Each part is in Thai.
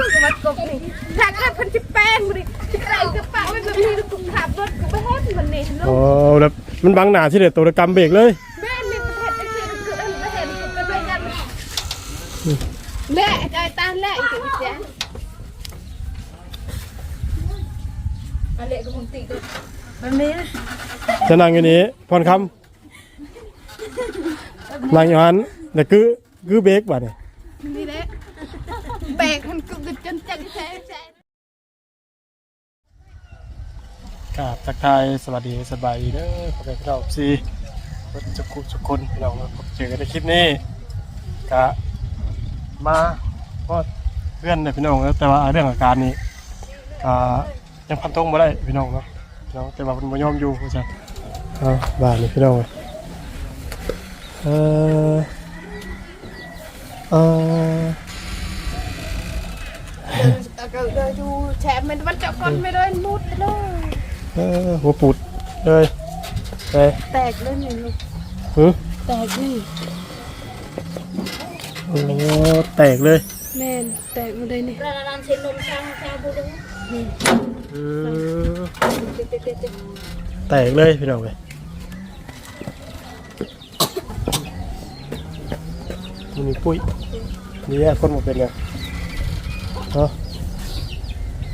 คือกับวัดกบนี่ถ้าเกิดพันสิแป้งมันนี่ใส่กระเป๋าไว้แบบนี้แล้วกูขับรถกูไปให้มันนี่โอ้แบบมันบังหน้าที่เด็ดตัวกรรมเบรกเลยแม่นี่ประเทศไอ้ที่คืออันประเทศกูก็ด้วยกันแม่ใจตาแหละอีกทีเสียอะไรก็มึงตีกันแบบนี้จะนั่งอยู่นี้พรคำนั่งอยู่หันแต่คือคือเบรกบ่เนี่ยนี่แหละ แบกมันกูก็จนจังแท้ครับทักทายสวัสดีสบายดีเด้อขอบคุณเราซีเพิ่นจะคุทุกคนเราพบเจอกันในคลิปนี้กะมาก็เพื่อนเนี่ยพี่น้องแต่ว่าเรื่องอาการนี้อ่ายังพันธงบ่ได้พี่น้องเนาะพี่น้องแต่ว่ามันบ่ยอมอยู่ว่าซั่นเอาบ้านนี่พี่น้องเออเออ ก็เดินดูแฉมันมันจะก้นไม่ได้มุดเลยเออหัวปูดเลยไปแตกเลยนี่ลูกหืแตกนี่โอ้แตกเลยแม่นแตกมาเลยนี่เราลองชิมนมชาชาบูดูเออเจ๊เจ๊เจ๊เจ๊แตกเลยพี่น้องเลยมันมีปุ้ยนี่แยกคนหมดเป็นไงเนาะ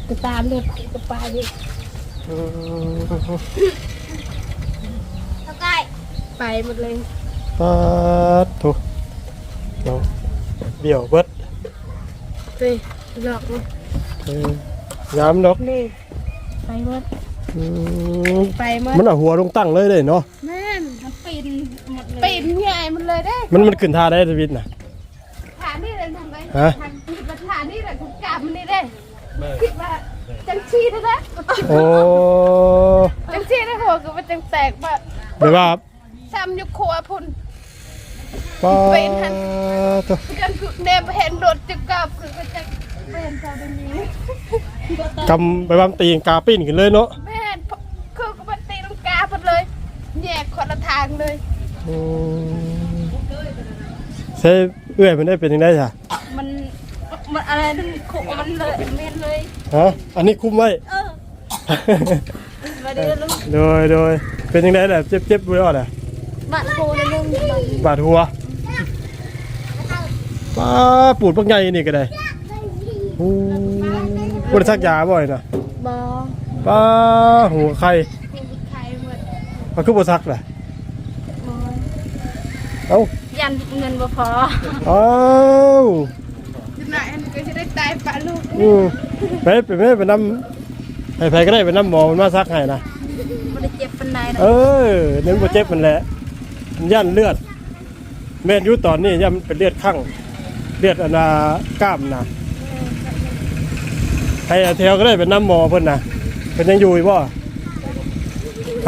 กระตามเลยกระปาดิเออเข้าใกล้ไปหมดเลยปัดถูกเนาะเบี่ยวเบิดไปหลอกมันเออย้ำดอกนี่ไปหมดอืมไปหมดมันเอาหัวลงตั้งเลยเลยเนาะ แม่นมันปีนหมดเลยปีนใหญ่มันเลยได้มันมันขึ้นท่าได้ชีวิตน่ะฐานนี่เลยทำไงฮะทางที่มาฐานนี่แหละกูกลับมันนี่ได้คิด ว่าจังชีนะนะโอ้จังชีนะหัวกูมันจังแตกมาแบบว่าซ้ำอยู่ครัวพุ่น ป้าเป็นหั่นตัวกันกูเนมเห็นรถจะกลับคือมันจะเป็นตอนนี้กำไปวางตีนกาปิ้นขึ้นเลยเนาะแม่นคือกูมันตีลังกาหมดเลยแยกคนละทางเลย อืมใช่เอื้อยมันได้เป็นยังไงจ้ะ มันมันอะไรนั่นขุมันเลยเม็ดเลย ฮะอันนี้คุ้มไว้ เออมาดีลูกโดยโดยเป็นยังไงแหละเจ็บเจ็บไว้อ่อนอะบ้านโพนนึงมันบาดหัวป้าปูดปักใหญ่นี่ก็ได้โอ้บริษักยาบ่อยนะบอป้าหัวไข่ใครหมดมันคือบริษักแหละบอเอ้ายันเงินบ่พอเอ้า ปะลูกอืมไปไปไปไปนำไปไปก็ได้ไปนำหมอมันมาซักให้นะมันได้เจ็บปันใดนะเออเน้นบ่เจ็บมันแหละมันย่านเลือด แม่นอยู่ตอนนี้ย่ามันเป็นเลือดข้างเลือดอันน่ะกล้ามนะให้อาเทลก็ได้เป็นน้ำหมอเพิ่นนะเพิ่นยังอยู่อีกบ่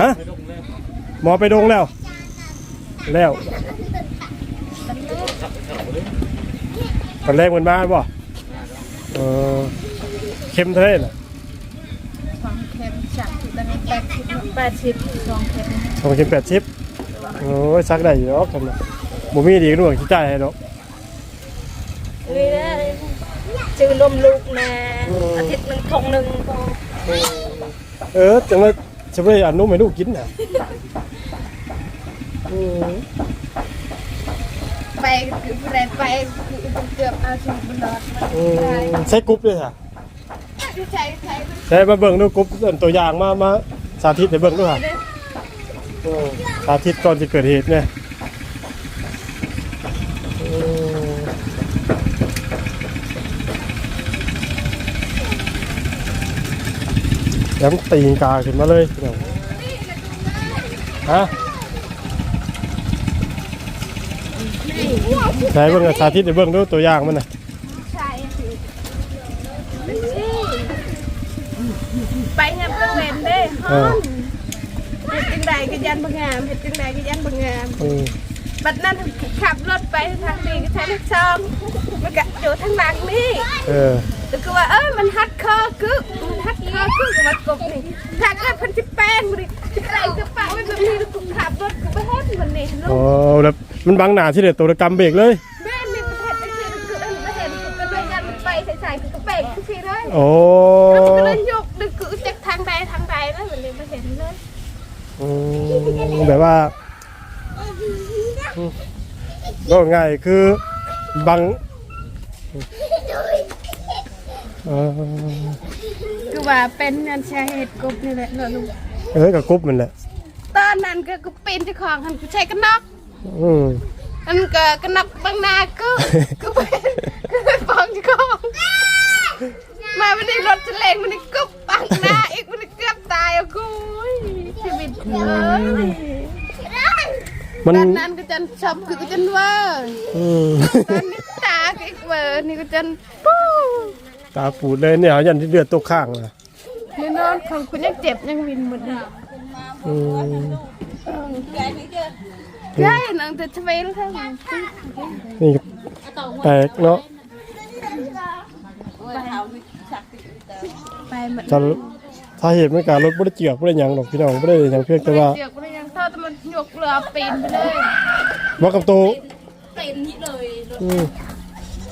ฮะหมอไปดงแล้ว แล้วตอนแรกมันมาบ่เออเข้มเท่าไหร่น่ะสองเข็มสามสิบตอนนี้แปดสิบแปดสิบสองเข็มสองเข็มแปดชิปโอ้ยซักได้อยู่หรอกกันนะบ่มีดีก็ด้วยที่จ่ายให้ดอกเลยนะจือนมลูกนะอาทิตย์หนึ่งทงหนึ่งพอเออจังเลยจะไปอันนู้นให้ลูกกินน่ะอืม ไปคือแรงไปเกือบอาชีพบนรถอืมใช้กรุ๊ปด้วยค่ะที่ใช้ใช้ใช้มาเบิ่งดูกรุ๊ปอันตัวอย่างมามาสาธิตให้เบิ่งด้วยค่ะอืมสาธิตก่อนจะเกิดเหตุเนี่ยอืมย้ำตีนกาขึ้นมาเลยพี่น้องฮะ ใช้เบิ่งอะสาธิตให้เบิ่งดูตัวอย่างมันน่ะใช้ไปงานเพื่อนเล่นเด้เออเฮ็ดจังใดก็ยันบางงามเฮ็ดจังใดก็ยันบางงามอืมบัดนั้นขับรถไปทางนี้ก็ใช้ลูกซองมันก็อยู่ทางหลังนี่เออแล้วก็ว่าเอ้ยมันฮัดคอคือมันฮัดคอคือกับวัดกบนี่ถ้าเกิดพันสิแป้งมันนี่ใส่กระเป๋าไว้แบบนี้แล้วกูขับรถกูไปให้มันนี่ลูโอ้กแล้ว มันบังหน้าที่เด็ดตัวกรรมเบรกเลย แม่นี่ประเทศไอ้ที่คืออันประเทศกูก็เลยยันมันไปใส่ใส่คือกระเป๋งทุกทีเลยโอ้แล้วมันก็เลยยกดึงคือจากทางใดทางใดแล้วมันเลยมาเห็นเลยอืมแบบว่าอืมก็ง่ายคือบางเออคือว่าเป็นงานชาเหตุกบนี่แหละเนอะลุงเอ้ยกับกรุ๊ปมันแหละตอนนั้นก็กูเป็นเจ้าของหันกูใช้กันน็อก อืมอันก็กันน็อกบางนาก็ก็เป็นก็เป็นฟองเจ้าของมาวันนี้รถจะเลงมันนี่กุบบางนาอีกมันนี่เกือบตายอะกูชีวิตเอ้ยมันตอนนั้นก็จนชอบคือก็จนเว่าอืมตอนนี้ตาก็อีกเวอร์นี่ก็จนปู้ตาปูดเลยเนี่ยยันที่เลือดตกข้างนะในนอนของคุณยังเจ็บยังวินหมดเลยอืมใช่นางจะทำไมรู้ทั้ง นี่แปลกเนาะไปหมดจะสาเหตุไม่การรถบ่ได้เจือกบ่ได้หยังดอกพี่น้องบ่ได้หยังเพียงแต่ว่าเจียกมันยังเท่าแต่มันยกเรือปีนไปเลยว่ากับโตเต็มนี่เลยอืม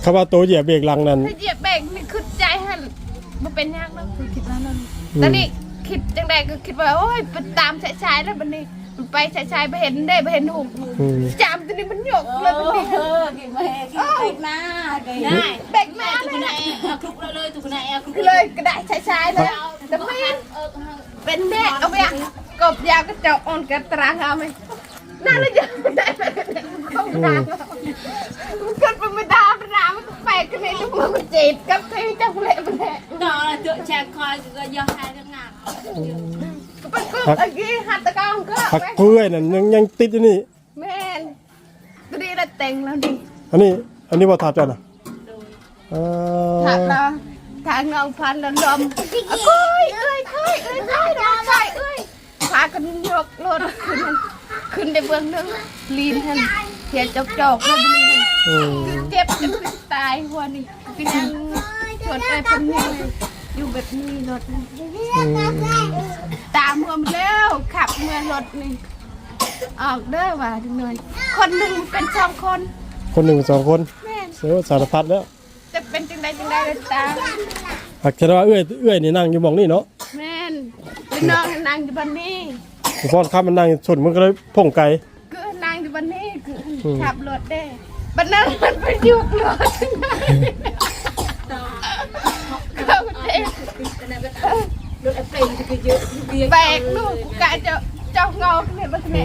คำว่าโตเหยียบเบรกหลังนั้นถ้าเหยียบเบรกนี่คือใจหันมันเป็นยากนะคือคิดว่านั่นตอนนี้คิดจังใดก็คิดว่าโอ้ยไปตามชายๆแล้วบันนี้ ไปชายชายไปเห็นได้ไปเห็นหุ่มจามตัวนี้มันหยกเลยตัวนี้เ Ờ, kì mẹ, kì Ờ. bạch ma, kì- Này, Bạch ma tụi con này, à, khúc lơ lơ, tụi con เลยกระดาษชายชายเลยแต่ไม่เป็นแม่เอาไปกบยาวก็จะอ่อนกระตรังเอาไหมน่าเลยจะเมันเข้าทางมันเกิดเป็นไม่ได้ปัญหามันแปลกกันเลยทุกมันเจ็บกับใครจะเละมันและ Đó là tựa chàng coi, tụi con do hai đứa nào. เป็กึกอันนี้หัตกองก็ักกล้วยน่นยังยังติดอยู่นี่แม่นตัวนี้ได้แต่งแล้วดิอันนี้ อันนี้ว่าถาดจ้านะเอ่อถาดละงเงาพันละลมเอะก้อยเอ้ยเอ้ยเอ้ยเอ้ยเอ้ยเอ้ยพากันยกรถขึ้นขึ้นในเบื้องหนึงลีนท่านเสียจกจอกแล้วลีนเออเจ็บจนเป็นตายหัวนี่พี่นชวนไปเพิ่นนี่เยอยู่แบบนี้รถ ตามเมืองแล้วขับเมืองรถนี่ออกเด้อว่าจังเลยคนหนึ่งเป็นสองคนคนหนึ่งสองคนแม่นเสียสารพัดแล้วจะเป็นจังใดจังใดเลยตามหักชนะว่าเอื้อยเอื้อยนี่นั่งอยู่หมองนี่เนาะแม่นพี่น้องนางอยู่บ้านนี้พอข้ามมันนั่งชนมันก็เลยพ่งไกล คือนางอยู่บ้านนี้คือขับรถได้บ้านนั้นมันไปยุกรถเข้าเจ๊รถแอปเปิลก็เยอะเยอะ แบกลูกกูกะจะเจ้าเงาเนี่ยบ้านนี้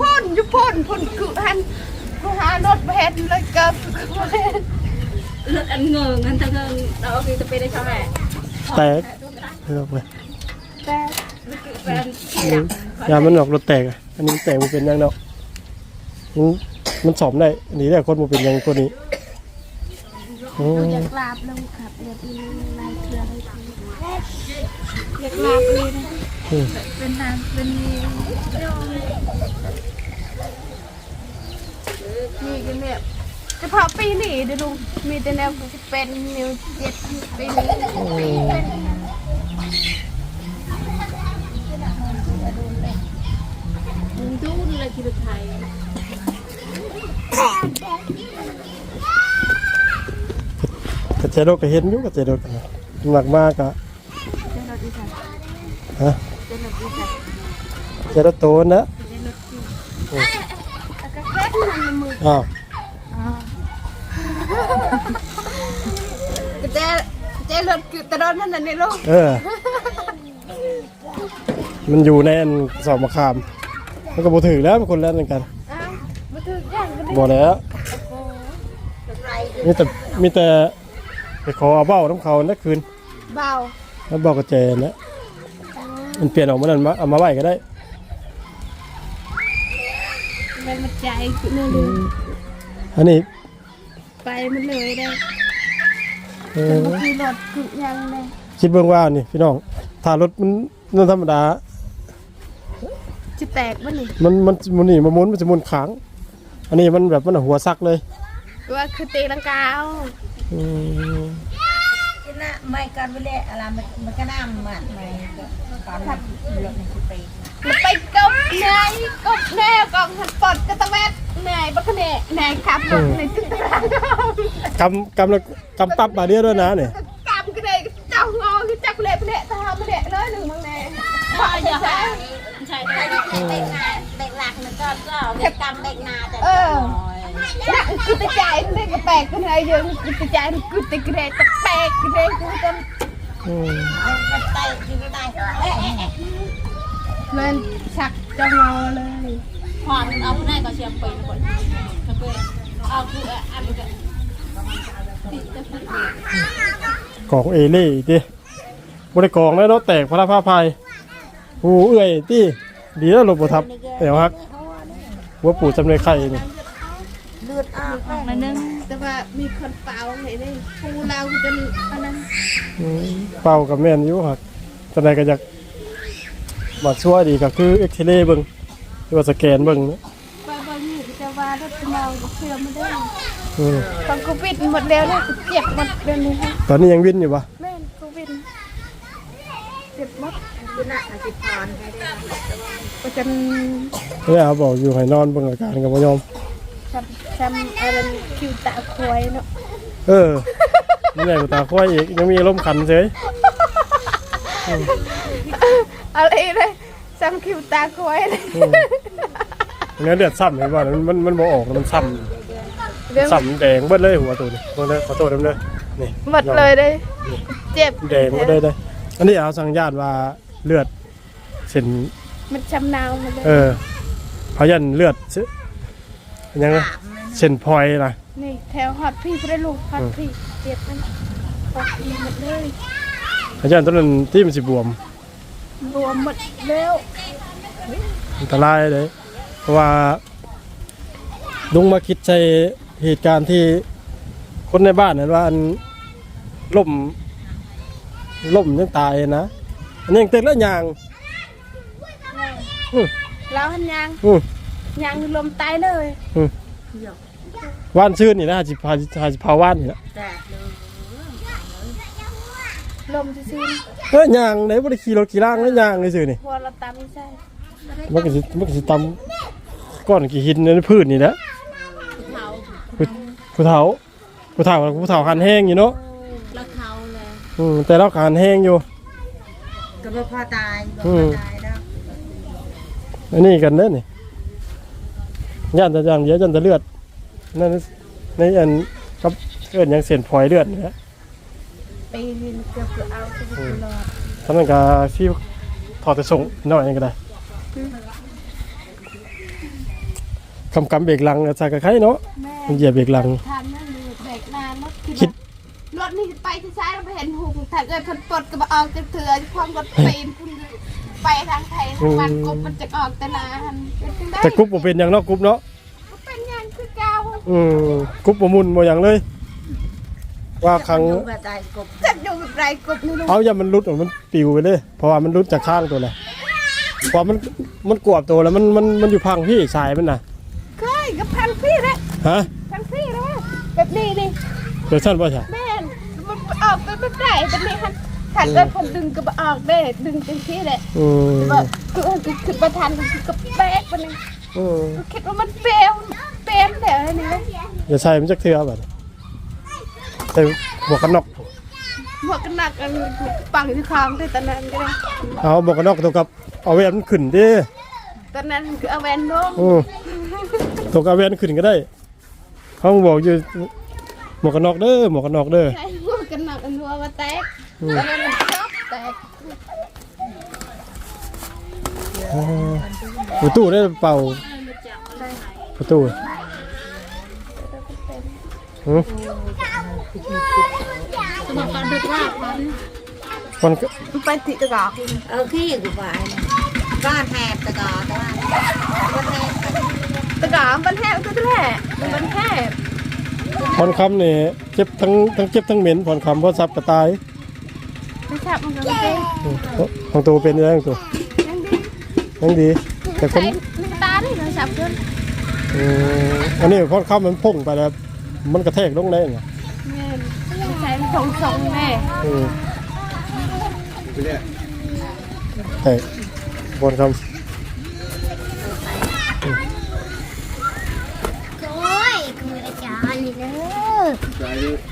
พ่นอยู่พ่นพ่นคือหันกูหารถไปเห็นเลยเกิดกูเห็นรถอันเงินเงินตะเงินเราคือจะไปได้เท่าไหร่แตกเลือกเลยแต่แฟนอืมยามันออกรถแตกอะอันนี้แตกมันเป็นยังเนาะมันมันสอบได้อันนี้แหละคนมันเป็นยังตัวนี้อืมอยากลาบแล้วขับเรือเป็นลายเทือให้ อยากลาบเลยนะอืมเป็นนางเป็นมีมีกันแบบเฉพาะปีนี้เดี๋ยวดูมีแต่แนวเป็นนิวเจ็ดปีนี้ดูเลยคือไทยกระเจดกระเห็นอยู่กระเจดกหนักมากอะ เจ้ารถอีสาน ฮะเจ้ารถอีสานเจโดโตนะแล้วก็แค่ทำในมืออ้าวเจ้เจ้รถคือตะรอนนั่นน่ะนี่ลูกเออ มันอยู่ในอันสอบมะขาม มันก็บ่ถึงแล้วมันคนละเหมือนกันอ้าวมาถึงอย่างกันบ่แล้วมีแต่มีแต่ไปขอเอาเบ้าน้ำเขานักคืนเบาแล้วบอกกระเจนะ มันเปลี่ยนออกมานั่นมาเอามาไว้ก็ได้เป็นมันใจคือเนื้อดูอันนี้ไปมันเลยได้เอแต่อเมื่อกี้รถคือยังเลยคิดเบื้องว่านี่พี่น้องถ้ารถมันนั่นธรรมดาจะแตกบ้านี่มันมันมันนี่มันหมุนมันจะหมุนค้างอันนี้มันแบบมันหัวซักเลยว่าคือตีลังกาเอาอืม นะไม่กันไปเลยอะไรมันมันก็น่ามันไม่ก็ก่อนรถมันจะไปไปกบไงกบแนวกองหันปอดกระตะแวดนายบักเน่นายขับรถในตึกตารางกำกำแล้วกำปั๊บมาเดียด้วยนะเนี่ยกำกันเลยเจ้างอคือจักเล็บเน่ทำเน่เลยหนึ่งบางแน่พ่ออย่าใช่ใช่เด็กนาเด็กหลักมันก็ก็เด็กกรรมเด็กนาแต่เออ นักกุตใจนี่ก็แปกกันเลยยังกุตใจกุตกรตแปลกเลยกูจะอืมมันไปอยู่ไม่ได้เอ๊ะเอ๊ะเอ๊ะมันชักจะงอเลยพ่อเอาผู้นายก็เชียงปีนคนกระเองเอาคืออันก็กองเอเล่ดิบริกองแล้วเนาะแตกพระพาภัยหูเอื่อยที่ดีแล้วหลบบทับเดี๋ยวฮักว่าปู่จำเลยไข่นี่ เลือดออกมานึงแต่ว่ามีคนเป่าไหนได้ปูเราจะอันนั้นอืมเป่ากับแม่นอยู่ฮักตอนใดก็อยากมาช่วยดีก็คือเอ็กซเรย์เบิ่งหรือว่าสแกนเบิ่งนะบางบางนี่จะว่ารถเมาเชื่อไม่ได้อืมตอนกูปิดหมดแล้วเนี่ยเจ็บหมดเดือนนี้ตอนนี้ยังวินอยู่ปะแม่กูปิดเจ็บหมดคุณน่ะอาจจะพรให้ได้ก็จะไม่เอาบอกอยู่ให้นอนเบิ่งอาการกับบ่ยอม ทำทำอะไรคิวตาควายเนาะเออนี่แหละตาควายอีกยังมีลมณ์ขันเฉยอะไรเลยทำคิวตาควายเลยอืมเนื้อเดือดซ้ำเห็นบ่มันมันมันบ่ออกมันซ้เรื่องำซ้ำแดงเบิดเลยหัวตัวนี่เบิ่งเด้อขอโทษเด้อเด้อนี่หมดเลยเลยเจ็บแดงบ่ได้เด้ออันนี้เอาสังญาณว่าเลือดเส้น มันชำนาวมาเลย เออเพราะยันเลือดเส ยังไงเส้นพลอยนะนี่แถวฮอดพี่ไปได้ลูกฮอดพี่เจ็บมันฮอดพี่หมดเลยเพราะยันตอนนั้นที่มันสิบวมรวมหมดแล้วอันตรายเลยเพราะว่าลุงมาคิดใจเหตุการณ์ที่คนในบ้านนั้นว่าอันล่มล่มยังตายนะอันนี้ยังเต้นแล้วยางอืมแล้วหันยางอืม ยางลมตายเลยว่านชื่นนี่นะหาจิพาหาจิพาว่านนี่นะแต่เลยลมจะซื้อเอ้ยยางไหนบ่ได้ขี่รถขี่ล่างแล้วยางเลยซื่อนี่พอเราตามไม่ใช่มันก็สิมันก็สิตำก้อนกี่หินในพืชนี่แหละผู้ผู้เฒ่าผู้เฒ่าผู้เฒ่าคันแห้งอยู่เนาะแล้วเขาเลยอืมแต่เราคันแห้งอยู่ก็บ่พอตายบ่อืพอมตายแล้วอันนี้กันเด้อนี่ ย่านแต่อย่างเดียวย่านแต่เลือดนั่นในอันครับเอิ้นหยังเส้นพลอยเลือดนี่แหละไปเรียนเกือบจะเอาไปตลอดท่านนั้นก็ฟิวถอดแต่ส่งหน่อยนึงก็ได้คำกำเบรกหลังก็ใส่กับใครเนาะแม่มันเหยียบเบรกหลังทานนั่นเลยเบรกนานรถคิดรถนี่ไปที่ซ้ายเราไปเห็นหูถ้าเกิดคนปลดก็บออกจะเถื่อความรถปีนพุ่ง ไปทางไทยทางบ้านกบมันจะออกแต่นานเป็นจังได้แต่กรุ๊ปบ่เป็นอย่างเนาะกรุ๊ปเนาะก็เป็นอยังคือเก่าอืมกรุ๊ปบ่มุนบ่อย่างเลย ว่าครั้ง อยู่แบบตายกบจับอยู่กับไรกบนี่ลูกเอาอย่ามันรุดออกมันปิวไปเลย เพราะว่ามันรุดจากข้างตัวเลยพอมันมันกวบตัวแล้วมันมันมันอยู่พังพี่สายมันน่ะเคยกับพันพี่เลยฮะพันพี่เลยแบบนี้นี่เดี๋ยวสั้นป่ะใช่แม่นมันออกไปไม่ได้แบบนี้คัน ถ้าเกิดคนดึงก็บออกได้ดึงจังที่แหละอืมแบบคือคือคือประธานคือกับแบกมันนี่อืมคิดว่ามันเปรี้ยวเปรี้ยวเดี๋ยวนี้อย่าใส่มันจักเทือแบบใส่หมวกกันน็อกหมวกกันหนักกันปังที่คางที่ตอนนั้นก็ได้เอาหมวกกันน็อกตัวกับเอาแวนมันขึ้นดิตอนนั้นคือเอาแวนลงอืมตัวกับเอาแวนขึ้นก็ได้เขาบอกอยู่หมวกกันน็อกเด้อหมวกกันน็อกเด้อใช่หมวกกันหนักอันรัวมาแตก ตอนนั้นมันชอบแตกประตูได้เป่าประตูหืมสมองการดึกว่ามันมันมันไปติดตะกอกเอาขี้กูไปบ้านแหบตะกอแต่ว่าบ้านแหบตะกอกมันแห้งตัวแท้มันแห้งพรคำเนี่ยเจ็บทั้งทั้งเจ็บทั้งเหม็นพรคำเพราะซับกระตาย ไม่ทรบเหมือนกันเลยของตัวเป็นยังตัวนั่งดีแต่คนมันตาด้เราสับจนอันนี้เพรอเข้ามันพุ่งไปแล้วมันกระแทกลงได้ไงใช่ทงทรงแม่ใช่บนคำโอ้ยมืออาจารย์เลย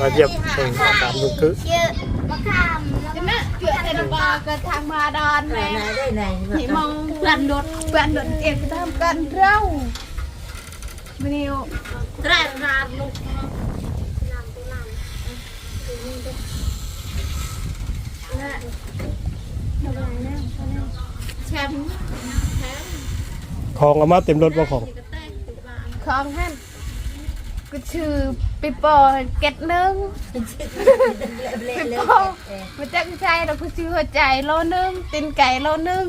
มาเยี่ยมเพิ่งอาการลุกคือจะน่ะเกิดในบาก็ทางมาดอนไหนแม่ไหนได้ไหนนี่มองเพื่อนโดดเพื่อนโดดเอ็กทำกันเราไม่นิวตราดราดลูกแชมป์ของเอามาเต็มรถบ่ของของท่านก็ชื่อ ปิปอเก็ตหนึงปิปอมาจากใจเราคือชื่อหัวใจโลนึงตีนไก่โลนึง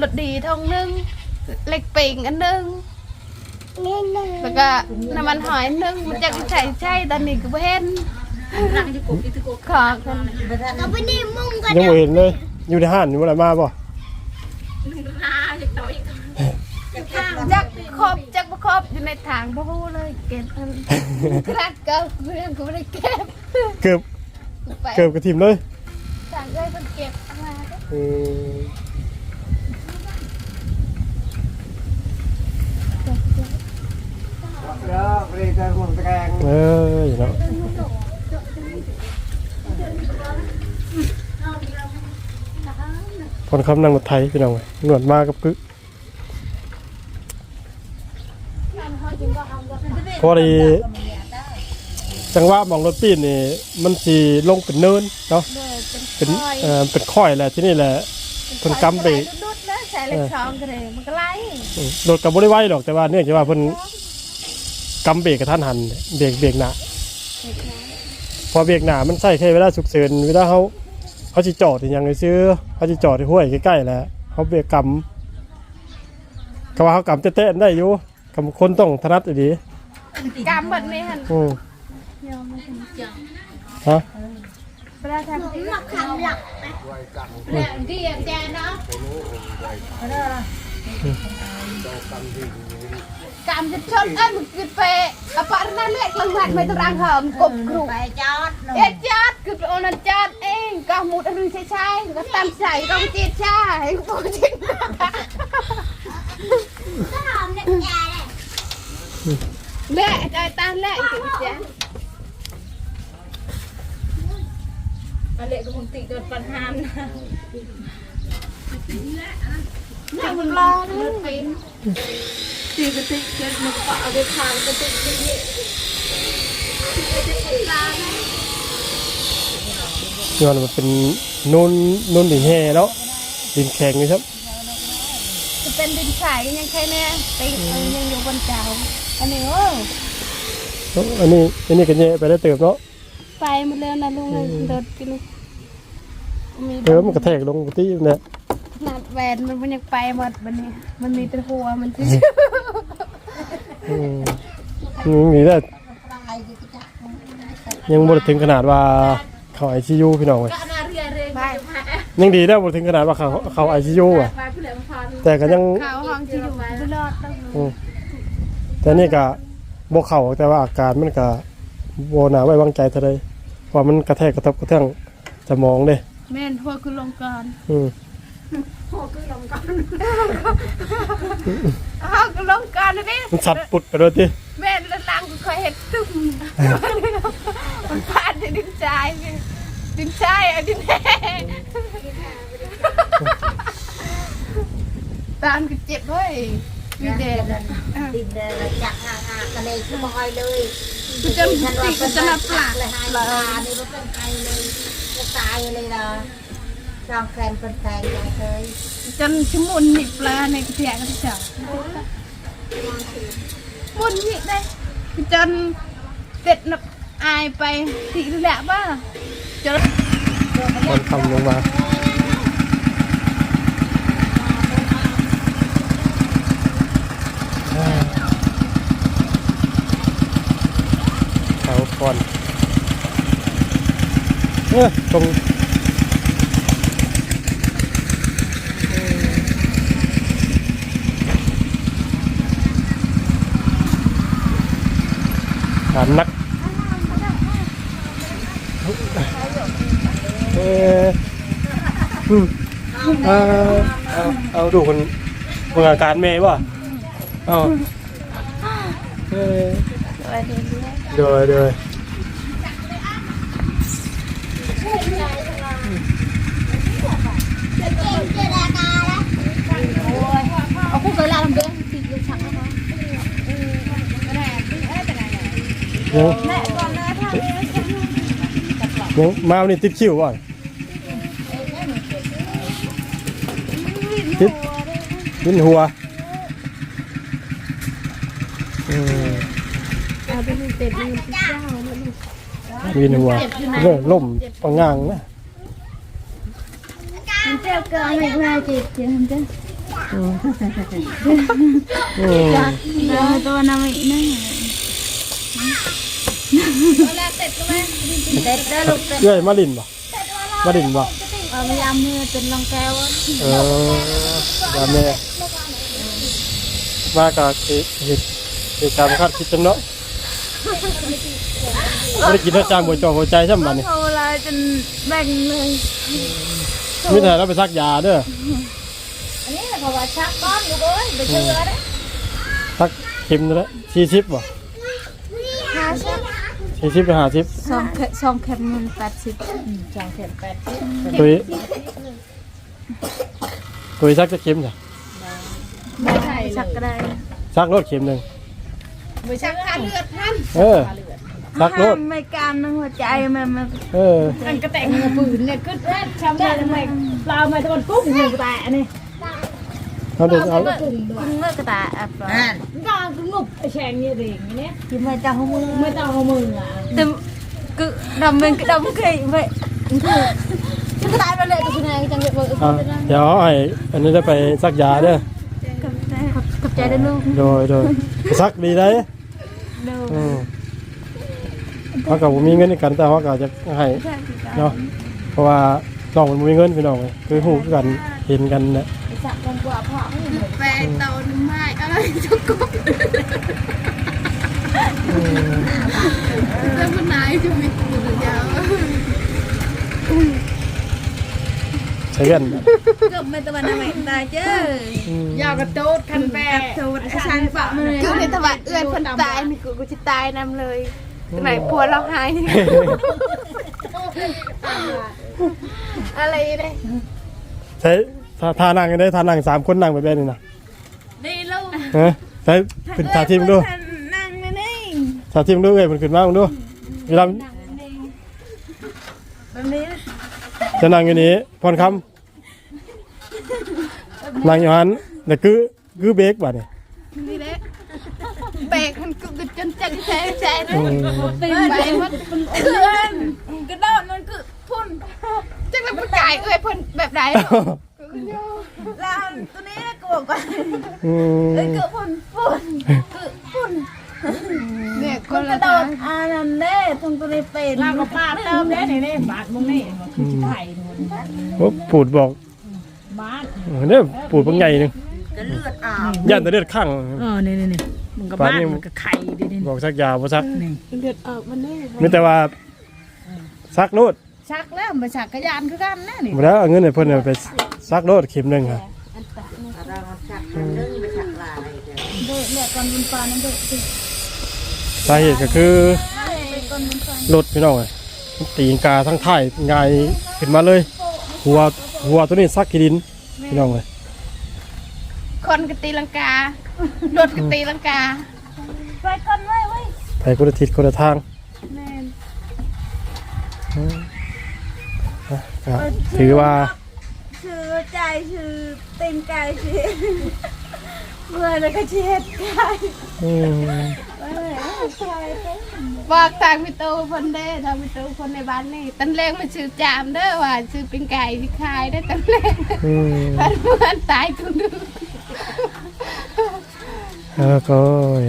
รสดีทองนึงเล็กปิ่งอันนึงแล้วก็น้ำมันหอยนึงมาจากใจใจตอนนี้ก็เห็นนั่งที่กุ๊กที่กุ๊กขอกันก็ไปนี่มุ่งกันยังบ่เห็นเลยอยู่ในห้านอยู่บ่ได้มาบ่นาอย่างต่ออีกจักครบจักประคร บอยู่ในถังพระหูเลยเก็บมันกระดเกิบเรื่องก็ไม่ได้เก็บเกือบไปเกือบกระทิมเลยถังเลยมันเก็บมาอืมเอ้ยเนาะคนคำนั่งรถไทยพี่น้องเอ้ยหนวดมากับปึก พอดีจังหวะมองรถปีนนี่มันสีลงเป็นเนินเนาะเลยเป็นเป็นคอยเอ่อเป็นค่อยแหละที่นี่แหละเพิ่นกำเบรกดุดๆนะใส่เหล็กช้องกันเลยมันก็ไล่อืมโดดกับบริไว้ดอกแต่ว่าเนื่องจากว่าเพิ่นกำเบรกกับท่านหันเบรกเบรกหนาพอเบรกหนามันใช่แค่เวลาฉุกเฉินเวลาเขาเขาจิจอดอย่างไรซื้อเขาจิจอดที่ห้วยใกล้ๆแหล้วเขาเบรกกำก็ว่าเขากำเต้นๆได้อยู่ กำคนต้องถนัดอยู่ดีกำแบบนี้หันอืมยอมไม่ถึงฮะเวลาทำที่หลักคำหลักเนี่ยดีอย่างแจเนาะกำจะชนเอ้ยมันกินไป apa นั่นแหละกลางวันไม่ต้องรังเหิมกบกรุไปจอดเอ็ดจัดคือโอนันจัดเองก็หมุดอะไรใช่ใช่ก็ตั้งใจต้องจีดใช่กูจริง แม่ใจตาแหละจริงจ้ะอะไรก็คงติดโดนปัญหานะยังรอเลยเป็นตีก็ติดเกิดมันก็เอาไปทานก็ติดติดย้อนมันเป็นนุ่นนุ่นดินแห่เนาะดินแข็งนี่ครับ เป็นดินใสยังแค่เนี้ยติดยังอยู่บนเจ้าอันนี้โอ้อันนี้อันนี้ก็แย่ไปได้เติบเนาะไปหมดแล้วนะลุงโดดกินมีเออมันกระแทกลงติเนี่ยขนาดแหวนมันมันยังไปหมดวันนี้มันมีแต่หัวมันที่มมีแต่ยังบ่ได้ถึงขนาดว่าเขาไอซียูพี่น้องเว้ย ยังดีได้บ่ถึงขนาดว่าเขาเขาไอซียูอะไปผู้เหลือพานแต่ก็ยังข่าวห้องที่อยู่ตลอดต้องอืมแต่นี่ก็บ่เข้าแต่ว่าอาการมันก็บ่น่าไว้วางใจเท่าใดเพราะมันกระแทกกระทบกระเทือนสมองเด้แม่นหัวคือลงก่อนอืมอ้าวก็ลงก่อนนะนี่มันสัดปุดไปด้วยติแม่นแล้วลังก็เคยเห็นตุ้มมันพาดในดินใจนี่ ดินใจอะดินแห้งตามก็เจ็บเว้ยมีเด็กติดเลยจักห่างๆกันเลยชั่วโมงเลยกูจะติกูจะมาปลากเลยหายตานี่มันเป็นไอเลยจะตายเลยนะจองแคลนเป็นแฟนยังเคยจนชิมุนนี่ปลาในกระเทียมกันจ้ะมุนนี่ได้จนเสร็จนับ อายไปสิแหละบ้าจะมันทำลงมาเขาก่อนเออตรงนัก เอออืมเอาเอาเอาดูคนคนอาการเมย์ป่ะเอาเออเรื่อยเดี๋ยวเดี๋ยเอาคู่เคยลาลำเดือนติดเลยชักแล้วเดี๋ยวเดี๋ยวมาวันนี้ติดคิวก่อน ติดติดหัวเออๆเอาไปเป็ดมันเจ้ามันวินหัวเรื่องล่มปังงางนะเจ้าเกินไม่ได้เจ็บเจ็บเจ้าอืมเดินตัวน้ำอีกนั่งเต็ดเด้อลูกเต็ดเอ้ยมาลินบ่มาลินบ่ เอาพยายามมือเป็นรองแก้วเออดาแม่มากับเหตุเหตุเหตุการณ์คาดคิดจังเนาะไม่ได้กินน้ำจางหัวจอหัวใจใช่ไหมบัดนี้เขาลายจนแบ่งเลยไม่ถ่ายแล้วไปซักยาเด้ออันนี้เขาว่าชักก้อนอยู่เว้ยไปเชื่อได้ซักเข็มแล้วสี่สิบบ่ห้าสิบ สี่สิบไปห้าสิบสองเข็มสองเข็มมันแปดสิบสองเข็มแปดสิบตัวนี้ตัวนี้ซักจะเข็มจ้ะไม่ใช่ชักก็ได้ซักรถเข็มหนึ่งไม่ชักขาเลือดท่านเออซักรถไม่การนึงหัวใจมันมันเออมันกระแต่งกระปืนเนี่ยก็ชาวบ้านทำไมปลาไม่ตะวันกุ้งหัวแต่นี่ เขาเดินเอากินเมื่อกระตาอับอ่านก็คืองุบไอ้แฉงเนี่ยเด็กเนี่ยกินมาจากหัวมือไม่ต้องเอามืออะแต่ cứ đầm bên cái đầm cái vậy ฉันตายไปเลยตัวไหนจังเลยบอกอะเดี๋ยวไอ้อันนี้ได้ไปซักยาเด้อ cặp cặp trai đến luôn โดยโดยซักดีได้ đâu อืมเขากับผมมีเงินในกันแต่เขาก็จะให้เนาะเพราะว่าน้องมันบ่มีเงินพี่น้องเลยคือหูคือกันเห็นกันเนี่ย แปลเตาไม้อะไรทุกคนแล้วมันไหนจะมีกูยาวใช้เงิน gặp mấy tụi bạn mày ta chứ อืมยาวกระโดดคันแปะ thôi sang phạm này คือในตะวันเอื้อนคนตายนี่กูกูจะตายนำเลยไหนพัวเราหายอะไรเนี่ยใช้ ท่าท่านั่งกันได้ท่านั่งสามคนนั่งไปแบบนี้นะ đi luôn ฮะใช้เป็นท่าทีมดู năng lên đi ท่าทีมดูเอ้ยมันขึ้นมามึงดูเวลา bên đi จะนั่งอยู่นี้พรคำนั่งอยู่หันแต่คือคือเบรกบ่เนี่ยนี่แหละแบกมันกูก็จนจังแท้ใจเลยอืมตีนแบกมันเพื่อนกระโดดมันคือพุ่นจังเลยมันกายเอ้ยพุ่นแบบไหน làm tôi ní là của con อืม cứ phun phun cứ phun เนี่ยค con น cái ละ đầu ทาง à làm đấy thằng tôi đi về ลากกับป้าเติมได้นี่นี่บาทมึงนี่คือไข่โอ้ปูดบอกบาทเนี่ยปูดบางใหญ่หนึงจะเลือดอาบย่านแต่เลือดข้าง เออนี่นี่นี่มึงกับปาบ้านนี่มึงกับไข่ดิดิบอกซักยาบ่ซักเลือดออกมันนี่มีแต่ว่าซักโลดชักแล้วมาชักกระยานคือกันนะนี่ บ่แล้วเอาเงินให้เพิ่นเอาไปซักโลดเข็มหนึงค่ะเรา ชักนึ่งไปชักลายเดี๋ยว để mẹ con bên con nó được สาเหตุก็คือ để con bên con รถพี่น้องเอ้ยมันตีนกาทั้งท้ายงายขึ้นมาเลย หัวหัวตัวนี้ซักขี้ดินพี่น้องเลยคนกตีลังการถกตีลังกา vai con vai vai ไปคนละทิศคนละทาง nè อืมอะก็ถือว่า ชื่อใจชื่อเต็มกายชื่อเมื่อแล้วก็เช็ดกายอืมเมื่อแล้วก็ใช่เต็มบอกทางพิตูคนเด้ทางพิตูคนในบ้านนี่ตันแรงมันชื่อจามเด้อว่าชื่อเป็นไก่ที่ขายได้ตันแรงอืมมันเพื่อนตายกูดูแล้วก็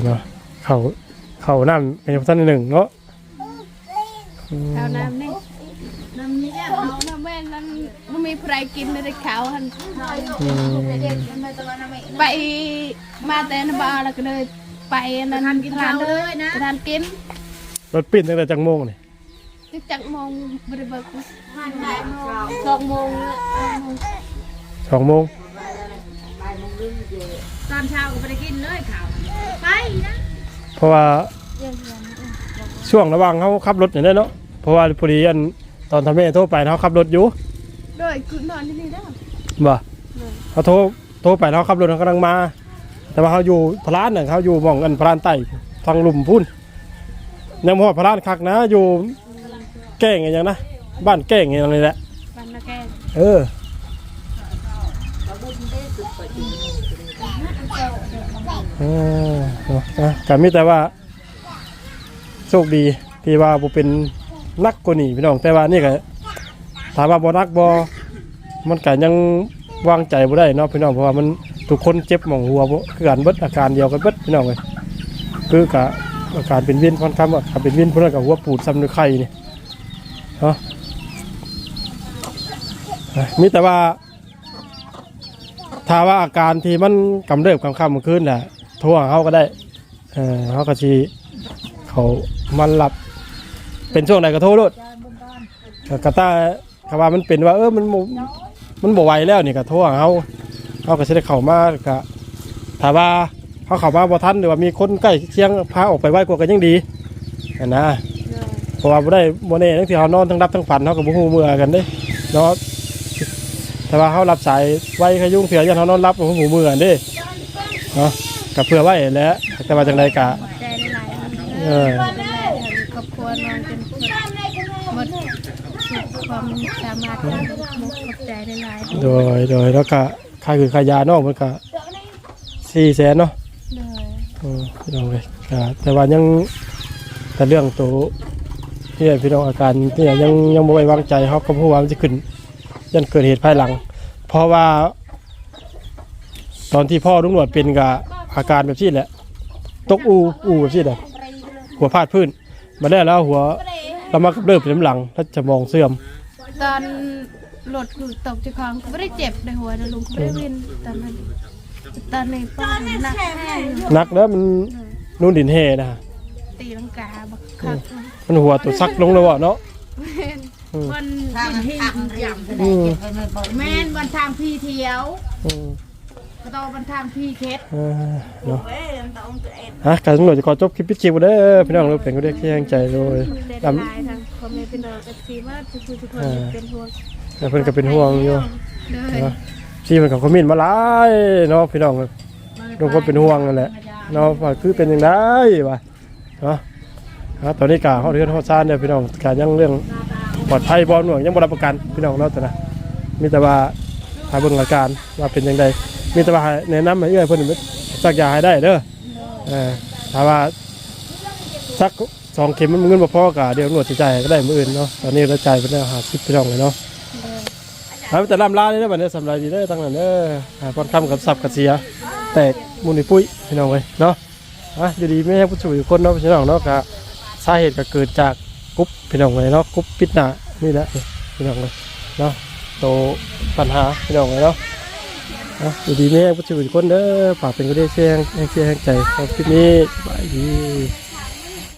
เนาะเขาเขาน้ำเป็นท่านหนึ่งเนาะอืมข้าวน้ำนี่น้ำนี่เอาน้ำแม่นั้น มันมีใครกินในข้าวหันอืมไปมาแต่นบาแล้วก็เลยไปนั่นกินทานเลยนะทานกินรถปิ้นตั้งแต่จังโมงนี่จะจักมองบริเวณหันได้โมงสองโมงแล้วสองโมงตอนเช้าก็ไม่ได้กินเลยข่าวไปนะเพราะว่าช่วงระหว่างเขาขับรถอย่างนี้เนาะเพราะว่าพอดีอันตอนทำแม่โทรไปเขาขับรถอยู่ โดยคือนอนที่นี่ได้บ่เขาโทรโทรไปเขาขับรถเขากำลังมา แต่ว่าเขาอยู่พลานน่ะเขาอยู่หม่องอันพลานใต้ฟังหลุมพุ่นยังบ่ฮอดพลานคักนะ อยู่แก้งอย่างนะบ้านแก้งอย่างนี้แหละบันละแกเออเออนะก็มีแต่ว่าโชคดีที่ว่าบ่เป็นนักกว่านี้พี่น้องแต่ว่านี่ก็ถามว่าบ่นักบ่มันก็ยังวางใจบ่ได้เนาะพี่น้องเพราะว่ามันทุกคนเจ็บหมองหัวบ่คือกันเบิดอาการเดียวกันเบิดพี่น้องเลยคือกะอาการเป็นเวินค่อนข้างว่าเป็นเวินเพิ่นก็หัวปูดซ้ำด้วยไข่นี่เนาะมีแต่ว่า ถ้าว่าอาการที่มันกำเริบกำค่ำกลางคืนน่ะโทรหาเขาก็ได้เออเขาก็ชีเขามันหลับเป็นช่วงไหนก็โทรรถกระตา คำว่ามันเป็นว่า เออมันบ่มันบ่ไหวแล้วนี่ก็โทรหาเขาเขาก็จะได้เข้ามาก็ถ้าว่าเขาเข้ามาบ่ทันหรือว่ามีคนใกล้เคียงพาออกไปไว้กว่ากันยังดีอะนะเพราะว่าบ่ได้บ่แน่ทั้งที่เขานอนทั้งรับทั้งฝันเขาก็บ่ฮู้เมื่อกันเด้เนาะแต่ว่าเขารับสายไว้ขยุ่งเถื่อยันเขานอนรับของหูมือกันดิเนาะกับเพื่อไว้แล้วแต่ว่าจังใดกะใจหลายเออ ดูแลทั้งครอบครัวนอนจนหมดความสา มารถของมุกขอบใจหลายโดยโดยแล้วก็ค่าคือค่ายาเนอกมันก็สี่แสนเนาะๆเลยเออพี่น้องเลยก็แต่ว่ายังแต่เรื่องตัวที่พี่น้องอาการที่ยังยังไม่ไว้วางใจเขาก็พูดว่ามันจะขึ้นยันเกิดเหตุภายหลัง เพราะว่า ตอนที่พ่อลุงหนวดเป็นกับอาการแบบนี้แหละ ตกอูอูแบบนี้แหละหัวพาดพื้นมาได้แล้วหัวเรามากับเริ่มเป็นน้ำหลัง ถ้าจะมองเสื่อม ตอนหลดคือตกจากคลองก็ไม่ได้เจ็บในหัวนะลุงก็ไม่ได้วินตอนนั้นตอนนี้ป้าหนักแห้งหนักแล้วมันนุ่นดินเฮนะตีลังกาบักคักมันหัวตัวซักลงเลยวะเนาะวันทางที่อย่างที่ไหนอืมเก็บไว้ในบ่แม่นวันทางพี่เที่ยว อืมก็ต้องวันทางพี่เคสเออเนาะเว้ยต้องตัวเองฮะการตำรวจจะขอจบคลิปพิจิวเด้อพี่น้องเราเป็นก็ได้แค่ยังใจเลยได้ดลายทางคอมเมนต์เป็นดอกเอฟซีว่าทุกทุกคนเป็นห่วงำแล้วเพิ่นก็เป็นห่วงอยู่เลยเนาะที่มันก็คอมเมนต์มาหลายเนาะพี่น้องทุกคนเป็นห่วงนั่นแหละเนาะว่าคือเป็นยังไงวะเนาะฮะตอนนี้กาเขาเรือนเขาซ่านเนี่ยพี่น้องการยังเรื่องปลอดภัยบอลหน่วยยังบรับประกันพี่น้องเนาะแต่นะมีแต่ว่าหาเบิ่งอาการว่าเป็นยังไง มีแต่ว่าให้แนะนำให้เอื้อยเพิ่นสักยาให้ได้เด้อเออถ้าว่าสักสองเข็มมันเงินบ่พอกะเดี๋ยวตำรวจสิจ่ายก็ได้มืออื่นเนาะตอนนี้เราจ่ายไปแล้วหาสิบพี่น้องเลยเนาะครับแต่ลำลาเลยนะบัดนี้สำหรับดีเด้ตั้งนั้นเด้อหาพอดคำกับสับกับเสีย แตกมุนิปุ้ยพี่น้องเลยเนาะอะอยู่ดีไม่ให้ผู้ช่วยคนเนาะพี่น้องเนาะกะสาเหตุก็เกิดจากกรุ๊ปพี่น้องเลยเนาะกรุ๊ปปิดหน้านี่แหละพี่น้องเลยเนาะโตปัญหาพี่น้องเลยเนาะ อะอาดีแม่ผู้ช่วยคนเด้อฝากเป็นก็ได้แซงแซงใจขอบคลิปนี้บายดี